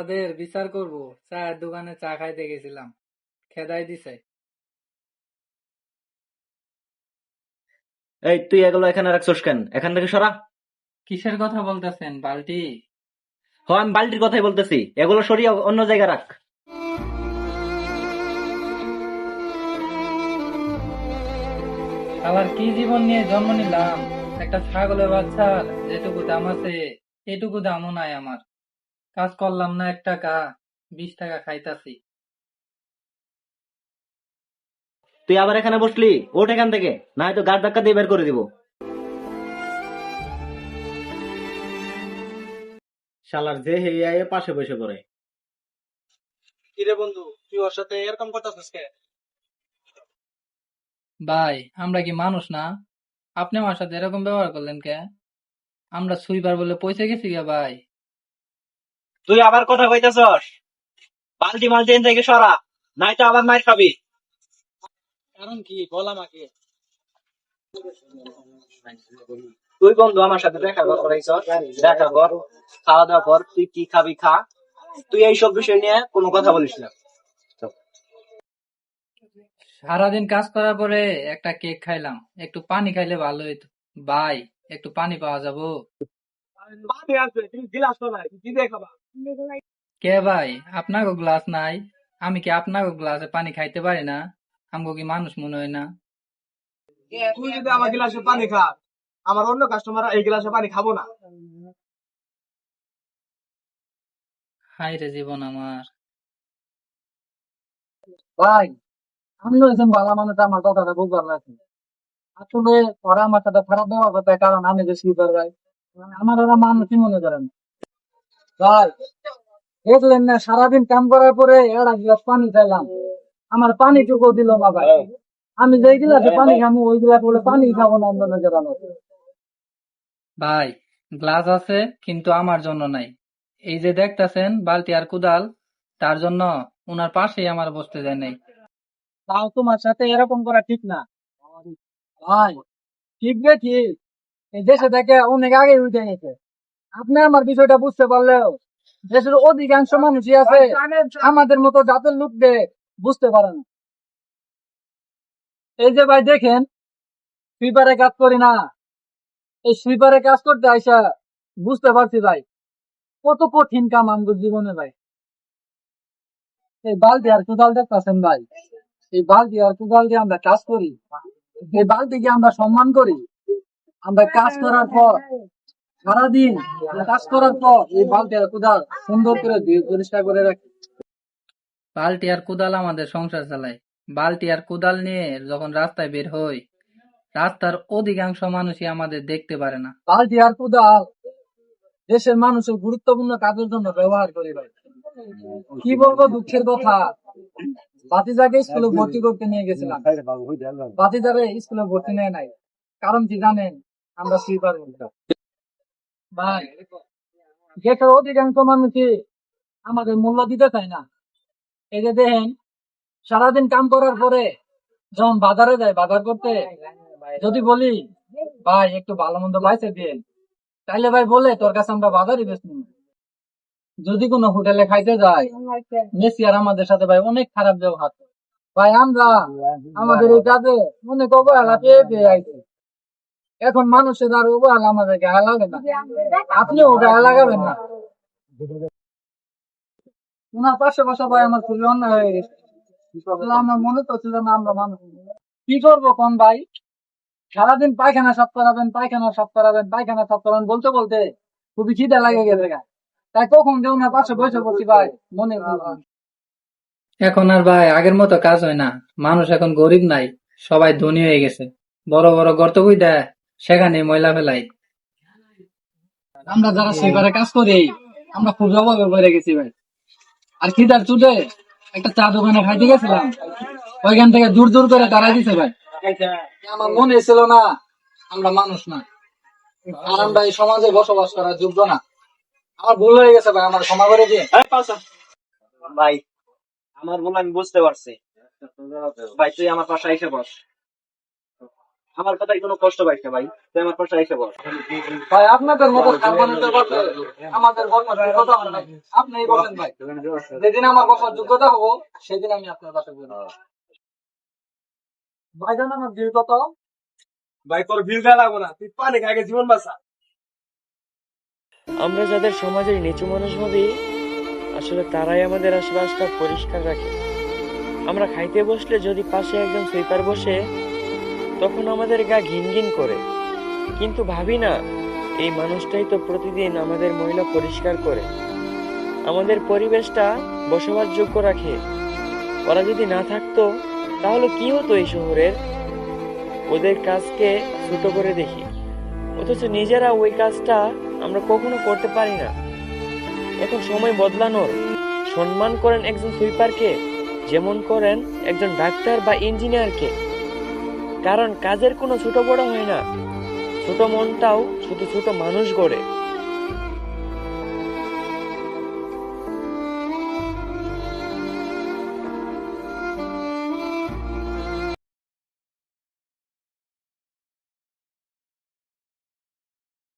তাদের বিচার করব। চায়ের দোকানে চা খাইতে গেছিলাম। খেদাই দিছে। এই তুই এগুলো এখানে রাখছস কেন? এখান থেকে সরা। কিসের কথা বলতেছেন বালটি হ আমি বালতির কথাই বলতেছি। এগুলো সরিয়ে অন্য জায়গায় রাখ। আমার কি জীবন নিয়ে জন্ম নিলাম? একটা ছাগলের বাচ্চার যেটুকু দাম আছে এটুকু দামও নাই আমার। কাজ করলাম না এক টাকা বিশ টাকা খাইতাছি। তুই আবার এখানে বসলি? ওঠ এখান থেকে না হয়তো গাছ ধাক্কা দিয়ে বের করে দিব। শালার যে হেয়ে পাশে বসে পড়ে। কিরে বন্ধু তুই ওর সাথে এরকম করতেছিস কে? ভাই আমরা কি মানুষ না? আপনি আমার সাথে এরকম ব্যবহার করলেন কে? আমরা সুইবার বলে পয়সা গেছি গে ভাই। তুই আবার কথা কইতেছস? বালতি মালতি এখান থেকে সরা নাই তো আবার মার খাবি। কারণ কি? বল আমাকে। তুই বন্ধু আমার সাথে দেখা কর করাইছস দেখা কর খাওয়া দাওয়া কর তুই কি খাবি খা। তুই এইসব বিষয় নিয়ে কোনো কথা বলিস না। সারাদিন কাজ করার পরে একটা কেক খাইলাম। একটু পানি খাইলে ভালো হইতো। ভাই একটু পানি পাওয়া যাব। পানি আসবে তুমি গিলাস তো নাই কি দিয়ে খাবা? কে ভাই? আপনাকে গ্লাস নাই। আমি কি আপনাকে গ্লাসে পানি খাইতে পারি না? আমগো কি মানুষ মনে হয় না? তুই যদি আমার গিলাসে পানি খা আমার অন্য কাস্টমার এই গিলাসে পানি খাব না। হাই রে জীবন আমার। ভাই আমি হয়েছেন ভালো মানুষ আমার কথাটা বুঝবার না আসলে ওরা আমার সাথে খারাপ ব্যবহার করতে কারণ আমি যে স্লিপার ভাই আমার ওরা মানুষই মনে করেন ভাই দেখলেন না সারাদিন কাম করার পরে গিলাস পানি চাইলাম আমার পানি টুকু দিল না আমি গিলাসে পানি খাব ওই গিলাস বলে পানি খাব না জানানো ভাই গ্লাস আছে কিন্তু আমার জন্য নাই। এই যে দেখতাছেন বালতি আর কুদাল তার জন্য উনার পাশেই আমার বসতে দেয় নাই। তাও তোমার সাথে এরকম করা ঠিক না। ভাই ঠিক রে ঠিক। এই দেশে থেকে অনেক আগে উঠে গেছে। আপনি আমার বিষয়টা বুঝতে পারলেও দেশের অধিকাংশ মানুষই আছে আমাদের মতো জাতের লোকদের বুঝতে পারে না। এই যে ভাই দেখেন সুইপারে কাজ করি না। এই সুইপারে কাজ করতে আইসা বুঝতে পারছি ভাই কত কঠিন কাম আমাদের জীবনে ভাই। এই বালতি আর কোদাল দেখতেছেন ভাই এই বালতি আর কোদাল দিয়ে আমরা কাজ করি। এই বালতিকে আমরা সম্মান করি। আমরা কাজ করার পর সারাদিন কাজ করার পর এই বালতি আর কোদাল সুন্দর করে পরিষ্কার করে রাখি। বালতি আর কুদাল আমাদের সংসার চালায়। বালতি আর কুদাল নিয়ে যখন রাস্তায় বের হই রাস্তার অধিকাংশ মানুষই আমাদের দেখতে পারে না। বালতি আর কোদাল দেশের মানুষের গুরুত্বপূর্ণ কাজের জন্য ব্যবহার করি ভাই। কি বলব দুঃখের কথা? বাতিজাকে স্কুলে ভর্তি করতে নিয়ে গেছিলাম। বাতিজারে স্কুলে ভর্তি নেয় নাই। কারণ কি জানেন? আমরা সুইপার ভাই দেশের অধিকাংশ মানুষই আমাদের মূল্য দিতে চায় না। এই যে দেখেন, সারাদিন কাম করার পরে যখন বাজারে যায় বাজার করতে, যদি বলি, ভাই, একটু ভালো মন্দ পাইছে দিন, তাইলে ভাই বলে তোর কাছে আমরা বাজারই বেশি যদি কোনো হোটেলে খাইতে যাই, মেসি আর আমাদের সাথে ভাই অনেক খারাপ ব্যবহার। ভাই, আমরা আমাদের এই কাজে অনেক অবহেলা পেয়ে পেয়ে আইছি। এখন মানুষের আর অবহেলা আমাদের গায়ে লাগে না। আপনিও গায়ে লাগাবেন না। ওনার পাশে বসা ভাই আমার খুবই অন্যায় হয়ে গেছে। আমার মনে তো ছিল না, আমরা মানুষ। কি করব কোন ভাই? সারাদিন পায়খানা সাফ করাবেন, পায়খানা সাফ করাবেন, পায়খানা সাফ করাবেন বলতে বলতে খুবই খিদে লাগে গেছে। তাই কখন যে ওনার পাশে বসে পড়ছি ভাই, মনে এখন আর ভাই, আগের মতো কাজ হয় না। মানুষ এখন গরিব নাই, সবাই ধনী হয়ে গেছে। বড় বড় গর্ত কই দেয় সেখানে ময়লা ফেলাই। আমরা যারা সেবারে কাজ করি আমরা খুব অভাবে পড়ে গেছি ভাই। আর খিদার চুটে একটা চা দোকানে খাইতে গেছিলাম। ওইখান থেকে দূর দূর করে তারা দিছে ভাই। আমার মনে ছিল না আমরা মানুষ না। আর আমরা এই সমাজে বসবাস করার যোগ্য না। আমার ভুল হয়ে গেছে ভাই আমার ক্ষমা করে দিয়ে ভাই আমার বলে আমি বুঝতে পারছি। ভাই তুই আমার পাশে এসে বস। আমার কথায় কোনো কষ্ট পাইছে ভাই তুই আমার কষ্ট রেখে বল ভাই আপনাদের মতো সাংবাদিকদের কথা আমাদের বসার যোগ্যতা হবে না আপনিই বলেন ভাই। যেদিন আমার বসার যোগ্যতা হব সেদিন আমি আপনার কথা বলব। ভাই জান আমার বিল কত? ভাই তোর বিল দেওয়া লাগবো না। তুই পানি খাগে জীবন বাঁচা। আমরা যাদের সমাজের নিচু মানুষ ভাবি আসলে তারাই আমাদের আশেপাশটা পরিষ্কার রাখে। আমরা খাইতে বসলে যদি পাশে একজন সুইপার বসে তখন আমাদের গা ঘিন ঘিন করে। কিন্তু ভাবি না, এই মানুষটাই তো প্রতিদিন আমাদের মহিলা পরিষ্কার করে। আমাদের পরিবেশটা বসবাসযোগ্য রাখে। ওরা যদি না থাকতো, তাহলে কি হতো এই শহরের? ওদের কাজকে ছোট করে দেখি। অথচ নিজেরা ওই কাজটা আমরা কখনো করতে পারি না। এখন সময় বদলানোর। সম্মান করেন একজন সুইপারকে, যেমন করেন একজন ডাক্তার বা ইঞ্জিনিয়ারকে। কারণ কাজের কোনো ছোট বড় হয় না। ছোট মনটাও শুধু ছোট মানুষ গড়ে।